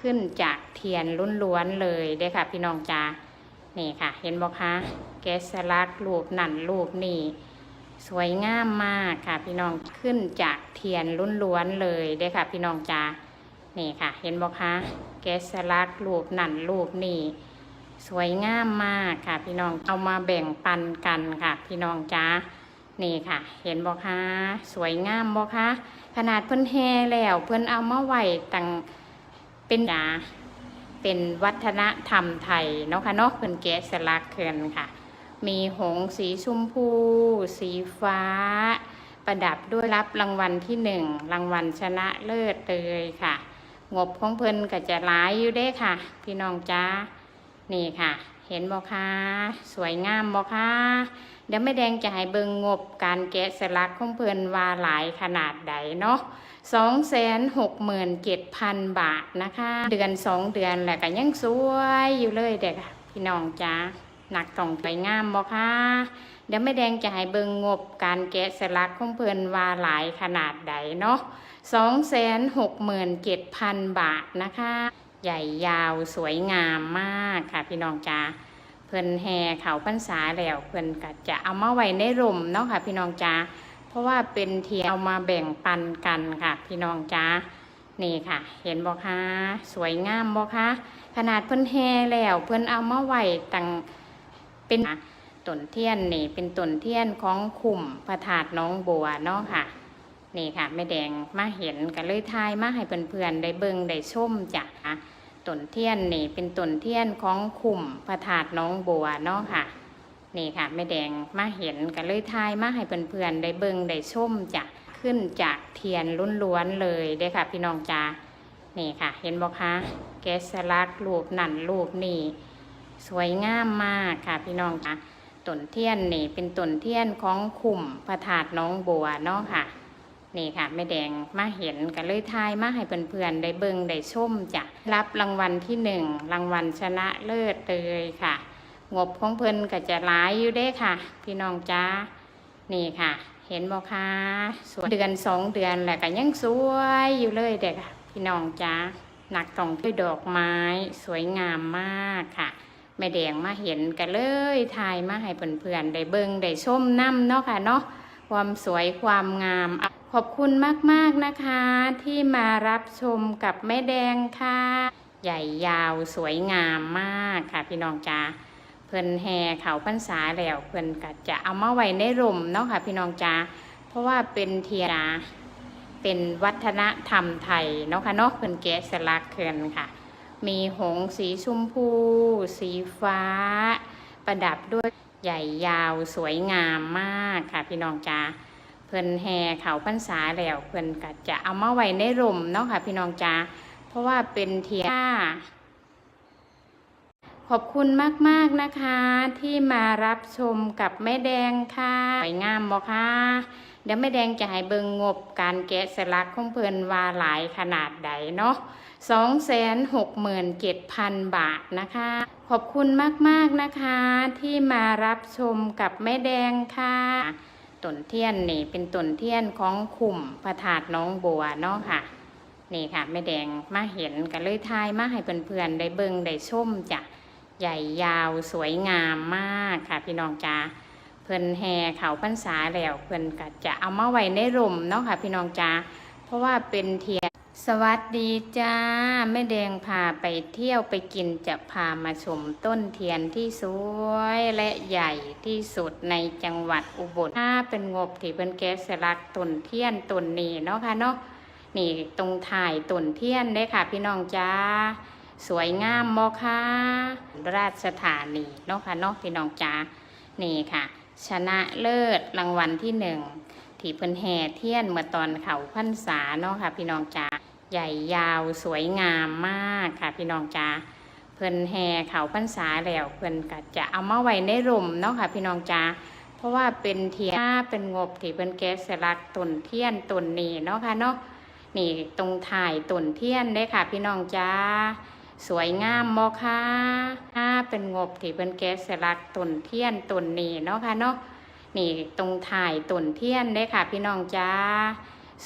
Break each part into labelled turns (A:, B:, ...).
A: ขึ้นจากเทียนล้วนๆเลยเด้ค่ะ พี่น้องจ้านี่ค่ะ เห็นบอกคะแกสลักรูปนั่นรูปนี่สวยงามมากค่ะ พี่น้องขึ้นจากเทียนล้วนๆเลยเด้ค่ะ พี่น้องจ้านี่ค่ะ เห็นบอกคะแกสลักรูปนั่นรูปนี่สวยงามมากค่ะ พี่น้องเอามาแบ่งปันกันค่ะ พี่น้องจ้านี่ค่ะ เห็นบอกคะสวยงามบอกคะขนาดเพิ่นแห่แล้วเพิ่นเอามาไว้ตั้ง เป็นยาเป็นวัฒนธรรมไทยเนาะค่ะเนาะเพิ่นแกะสลักเขื่นค่ะ มีหงส์สีชมพู สีฟ้า ประดับด้วยรับรางวัลที่หนึ่งรางวัลชนะเลิศเลยค่ะ งบของเพิ่นก็จะหลายอยู่เด้ค่ะ พี่น้องจ้านี่ค่ะ เห็นบ่คะสวยงามบ่คะ เดี๋ยวแม่แดงจะให้เบิงงบการแกะสลักของเพิ่นว่าหลายขนาดใดเนาะสองแสนหกหมื่นเจ็ดพันบาทนะคะ เดือนสองเดือนแหละก็ยังสวยอยู่เลยเด็กพี่น้องจ้าหนักต้องไปงามบ่คะเดี๋ยวแม่แดงจะให้เบิงงบการแกะสลักของเพิ่นว่าหลายขนาดใดเนาะสองแสนหกหมื่นเจ็ดพันบาทนะคะ ใหญ่ยาวสวยงามมากค่ะพี่น้องจ้า เพิ่นแห่เขาพรรษาแล้วเพิ่นก็จะเอามาไว้ในร่มเนาะค่ะพี่น้องจ้าเพราะว่าเป็นเทียนเอามาแบ่งปันกันค่ะ พี่น้องจ้านี่ค่ะ เห็นบอกคะสวยงามบอกคะขนาดเพิ่นแห่แล้วเพิ่นเอามาไว้ตั้งเป็นต้นเทียนนี่เป็นต้นเทียนของขุมพระธาตุน้องบัวเนาะค่ะ นี่ค่ะแม่แดงมาเห็นกันเลยทายมาให้เพื่อนๆได้เบิ่งได้ชมจ้ะ ตนเทียนนี่ เป็นตนเทียนของขุมพระธาตุน้องบัวเนาะค่ะ นี่ค่ะแม่แดงมาเห็นกันเลยทายมาให้เพื่อนๆได้เบิ่งได้ชมจ้ะขึ้นจากเทียนล้วนๆเลยเด้ค่ะ พี่น้องจ้านี่ค่ะ เห็นบอกคะแกสลักรูปนั่นรูปนี่สวยงามมากค่ะ พี่น้องจ้าตนเทียนนี่ เป็นตนเทียนของขุมพระธาตุน้องบัวเนาะค่ะ นี่ค่ะแม่แดงมาเห็นกันเลยทายมาให้เพื่อนๆได้เบิ่งได้ชมจ้ะรับรางวัลที่หนึ่งรางวัลชนะเลิศเลยค่ะ งบของเพิ่นก็จะหลายอยู่เด้ค่ะ พี่น้องจ้านี่ค่ะ เห็นบอคะสวยเดือนสองเดือนแหละก็ยังสวยอยู่เลยเด็กค่ะ พี่น้องจ้าหนักตองด้วยดอกไม้สวยงามมากค่ะแม่แดงมาเห็นกันเลยทายมาให้เพื่อนๆได้เบิ่งได้ชมน้ำเนาะค่ะเนาะความสวยความงามอ ขอบคุณมากๆนะคะที่มารับชมกับแม่แดงค่ะ ใหญ่ยาวสวยงามมากค่ะ พี่น้องจ้าเพิ่นแห่เขาพรรษาแล้วเพิ่นก็จะเอามาไว้ในร่มเนาะค่ะพี่น้องจ้าเพราะว่าเป็นเทียนาเป็นวัฒนธรรมไทยเนาะค่ะเนาะเพิ่นแกะสลักเขื่นค่ะ มีหงส์สีชมพู สีฟ้า ประดับด้วยใหญ่ยาวสวยงามมากค่ะพี่น้องจ้า เพิ่นแห่เขาพรรษาแล้วเพิ่นก็จะเอามาไว้ในร่มเนาะค่ะพี่น้องจ้าเพราะว่าเป็นเทียาขอบคุณมากๆนะคะ ที่มารับชมกับแม่แดงค่ะสวยงามบอกค่ะ เดี๋ยวแม่แดงจะให้เบิงงบการแกะสลักของเพิ่นว่าหลายขนาดใดเนาะสองแสนหกหมื่นเจ็ดพันบาทนะคะ ขอบคุณมากๆนะคะ ที่มารับชมกับแม่แดงค่ะ ตนเทียนนี่เป็นตนเทียนของขุมพระธาตุน้องบัวเนาะค่ะ นี่ค่ะแม่แดงมาเห็นกันเลยทายมาให้เพื่อนๆได้เบิงได้ชมจ้ะใหญ่ยาวสวยงามมากค่ะ พี่น้องจ้าเพิ่นแห่เขาพรรษาแล้วเพิ่นก็จะเอามาไว้ในร่มเนาะค่ะ พี่น้องจ้าเพราะว่าเป็นเทียน สวัสดีจ้าแม่แดงพาไปเที่ยวไปกินจะพามาชมต้นเทียนที่สวยและใหญ่ที่สุดในจังหวัดอุบลถ้าเป็นงบที่เพิ่นแกะสลักต้นเทียนต้นนี้เนาะค่ะเนาะนี่ตรงถ่ายต้นเทียนเด้ค่ะ พี่น้องจ้าสวยงามบ่ค่ะราชธานีเนาะค่ะเนาะพี่น้องจ้านี่ค่ะ ชนะเลิศรางวัลที่หนึ่งที่เพิ่นแห่เทียนเมื่อตอนเขาพรรษาเนาะค่ะ พี่น้องจ้า ใหญ่ยาวสวยงามมากค่ะ พี่น้องจ้าเพิ่นแห่เขาพรรษาแล้วเพิ่นก็จะเอามาไว้ในร่มเนาะค่ะ พี่น้องจ้าเพราะว่าเป็นเทียนเป็นงบที่เพิ่นแกะสลักต้นเทียนต้นนี้เนาะค่ะเนาะนี่ตรงถ่ายต้นเทียนเด้ค่ะ พี่น้องจ้าสวยงามบ่ค่ะถ้าเป็นงบที่เพิ่นแกะสลักต้นเทียนต้นนี้เนาะค่ะเนาะนี่ตรงถ่ายต้นเทียนเด้ค่ะ พี่น้องจ้า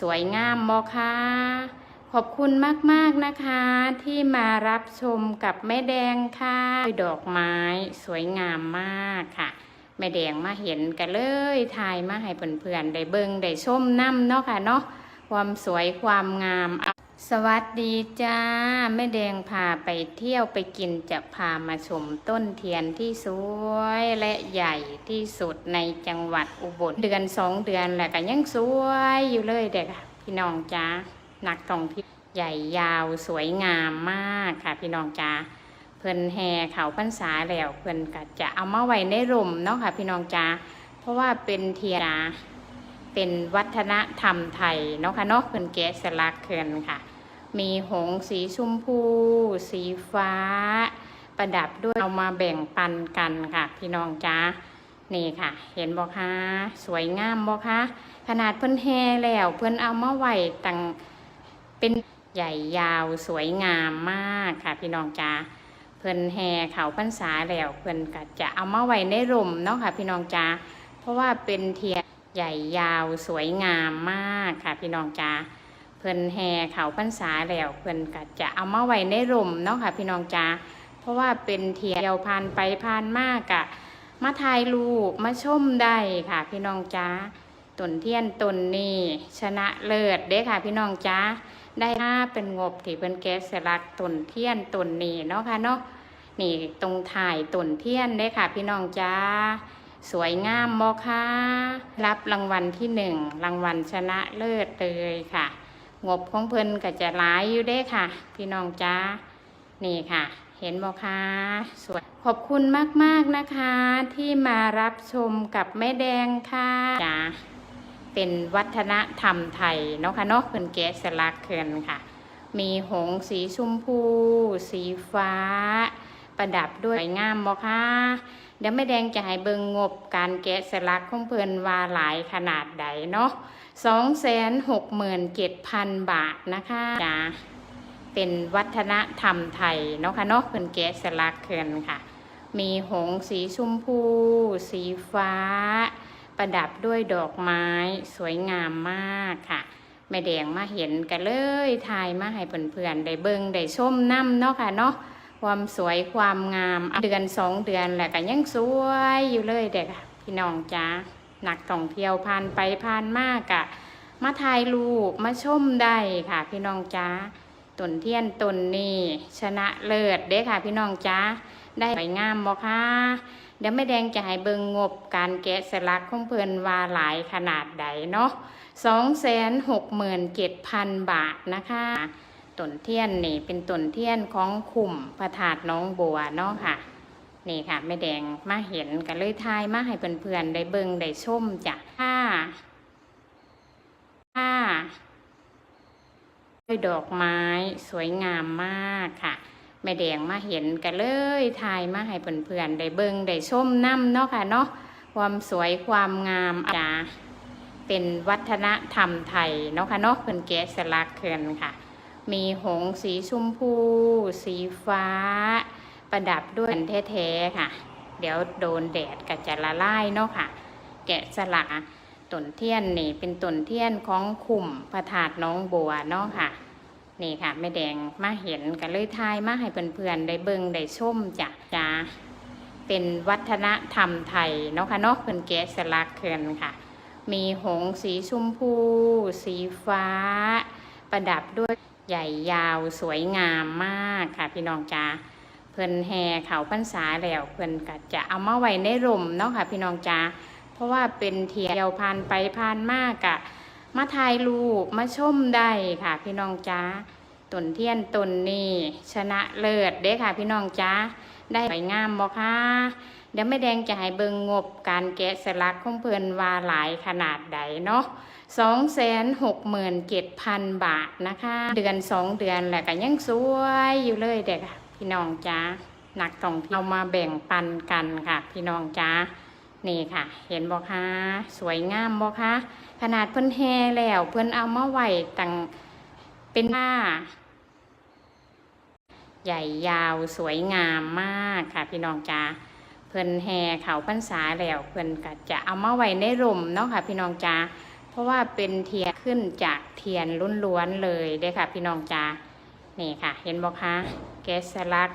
A: สวยงามบ่ค่ะ ขอบคุณมากๆนะคะที่มารับชมกับแม่แดงค่ะ ดอกไม้สวยงามมากค่ะ แม่แดงมาเห็นกันเลยถ่ายมาให้เพื่อนๆได้เบิงได้ชมน้ำเนาะค่ะเนาะความสวยความงาม สวัสดีจ้า แม่แดงพาไปเที่ยวไปกินจะพามาชมต้นเทียนที่สวยและใหญ่ที่สุดในจังหวัดอุบลเดือนสองเดือนแหละก็ยังสวยอยู่เลยเด็กพี่น้องจ้านักท่องเที่ยว ใหญ่ยาวสวยงามมากค่ะ พี่น้องจ้าเพิ่นแห่เขาพรรษาแล้วเพิ่นก็จะเอามาไว้ในร่มเนาะค่ะพี่น้องจ้าเพราะว่าเป็นเทียนเป็นวัฒนธรรมไทยเนาะค่ะเนาะเพิ่นแกะสลักเขื่นค่ะ มีหงสีชมพู สีฟ้า ประดับด้วยเอามาแบ่งปันกันค่ะ พี่น้องจ้านี่ค่ะ เห็นบอกคะสวยงามบอกคะขนาดเพิ่นแห่แล้วเพิ่นเอามาไว้ตั้งเป็น ใหญ่ยาวสวยงามมากค่ะ พี่น้องจ้าเพิ่นแห่เขาพรรษาแล้วเพิ่นก็จะเอามาไว้ในร่มเนาะค่ะ พี่น้องจ้าเพราะว่าเป็นเทียนใหญ่ยาวสวยงามมากค่ะ พี่น้องจ้าเพิ่นแห่เขาพรรษาแล้วเพิ่นก็จะเอามาไว้ในร่มเนาะค่ะ พี่น้องจ้าเพราะว่าเป็นเทียนเดียวผ่านไปผ่านมากอะมาถ่ายรูปมาชมได้ค่ะ พี่น้องจ้าต้นเทียนต้นนี้ชนะเลิศเด้ค่ะ พี่น้องจ้า ได้ห้าเป็นงบที่เพิ่นแกะสลักต้นเทียนต้นนี้เนาะค่ะเนาะนี่ตรงถ่ายต้นเทียนเด้ค่ะ พี่น้องจ้าสวยงามบอค่ะรับรางวัลที่หนึ่งรางวัลชนะเลิศเลยค่ะ งบของเพิ่นก็จะหลายอยู่เด้ค่ะ พี่น้องจ้านี่ค่ะ เห็นบอค่ะสวยขอบคุณมากๆนะคะ ที่มารับชมกับแม่แดงค่ะจ้า เป็นวัฒนธรรมไทยเนาะค่ะเนาะเพิ่นแกะสลักเขื่นค่ะ มีหงส์สีชมพู สีฟ้า ประดับด้วยสวยงามบอค่ะเดี๋ยวแม่แดงจะให้เบิงงบการแกะสลักของเพิ่นว่าหลายขนาดใดเนาะสองแสนหกหมื่นเจ็ดพันบาทนะคะจ้าเป็นวัฒนธรรมไทยเนาะค่ะเนาะเพิ่นแกะสลักเขื่นค่ะ มีหงส์สีชมพู สีฟ้า ประดับด้วยดอกไม้สวยงามมากค่ะแม่แดงมาเห็นกันเลยถ่ายมาให้เพื่อนๆได้เบิงได้ชมน้ำเนาะค่ะเนาะความสวยความงามเดือนสองเดือนแหละก็ยังสวยอยู่เลยเด็กพี่น้องจ้านักท่องเที่ยวผ่านไปผ่านมากอะมาถ่ายรูปมาชมได้ค่ะ พี่น้องจ้าต้นเทียนต้นนี้ชนะเลิศเด้ค่ะ พี่น้องจ้าได้สวยงามบ่ค่ะ เดี๋ยวแม่แดงจะให้เบิงงบการแกะสลักของเพื่อนว่าหลายขนาดใดเนาะสองแสนหกหมื่นเจ็ดพันบาทนะคะต้นเทียนนี่เป็นต้นเทียนของขุมพระธาตุน้องบัวเนาะค่ะ นี่ค่ะแม่แดงมาเห็นกันเลยทายมาให้เพื่อนๆได้เบิงได้ชมจ้ะค่ะค่ะด้วยดอกไม้สวยงามมากค่ะ แม่แดงมาเห็นกันเลยทายมาให้เพื่อนๆได้เบิงได้ชมน้ำเนาะค่ะเนาะความสวยความงามจ้ะเป็นวัฒนธรรมไทยเนาะค่ะเนาะเพิ่นแกะสลักเขื่อนค่ะ มีหงสีชมพู สีฟ้า ประดับด้วยแท้ๆค่ะ เดี๋ยวโดนแดดก็จะละลายเนาะค่ะ แกะสลักต้นเทียนนี่เป็นต้นเทียนของขุมพระธาตุน้องบัวเนาะค่ะ นี่ค่ะแม่แดงมาเห็นกันเลยทายมาให้เพื่อนๆได้เบิงได้ชมจ้ะจ้าเป็นวัฒนธรรมไทยเนาะค่ะเนาะเพิ่นแกะสลักเขื่อนค่ะ มีหงสีชมพู สีฟ้า ประดับด้วยใหญ่ยาวสวยงามมากค่ะ พี่น้องจ้าเพิ่นแห่เขาพรรษาแล้วเพิ่นก็จะเอามาไว้ในร่มเนาะค่ะ พี่น้องจ้าเพราะว่าเป็นเทียนเดียวผ่านไปผ่านมากอะ มาถ่ายรูปมาชมได้ค่ะ พี่น้องจ้าตนเทียนตนนี้ชนะเลิศเด้ค่ะพี่น้องจ้าได้สวยงามบ่ค่ะเดี๋ยวแม่แดงจะให้เบิงงบการแกะสลักของเพลินว่าหลายขนาดใดเนาะสองแสนหกหมื่นเจ็ดพันบาทนะคะ เดือนสองเดือนแหละก็ยังสวยอยู่เลยเด็กพี่น้องจ้าหนักท่องเที่ยวมาแบ่งปันกันค่ะ พี่น้องจ้านี่ค่ะ เห็นบอกคะสวยงามบอกคะ ขนาดเพิ่นแห่แล้ว เพิ่นเอามาไว้ตั้งเป็นผ้า ใหญ่ยาวสวยงามมากค่ะ พี่น้องจ้าเพิ่นแห่เขาพรรษาแล้วเพิ่นก็จะเอามาไว้ในร่มเนาะค่ะ พี่น้องจ้าเพราะว่าเป็นเทียนขึ้นจากเทียนล้วนๆเลยเด้ค่ะ พี่น้องจ้านี่ค่ะ เห็นบอกคะแกสลัก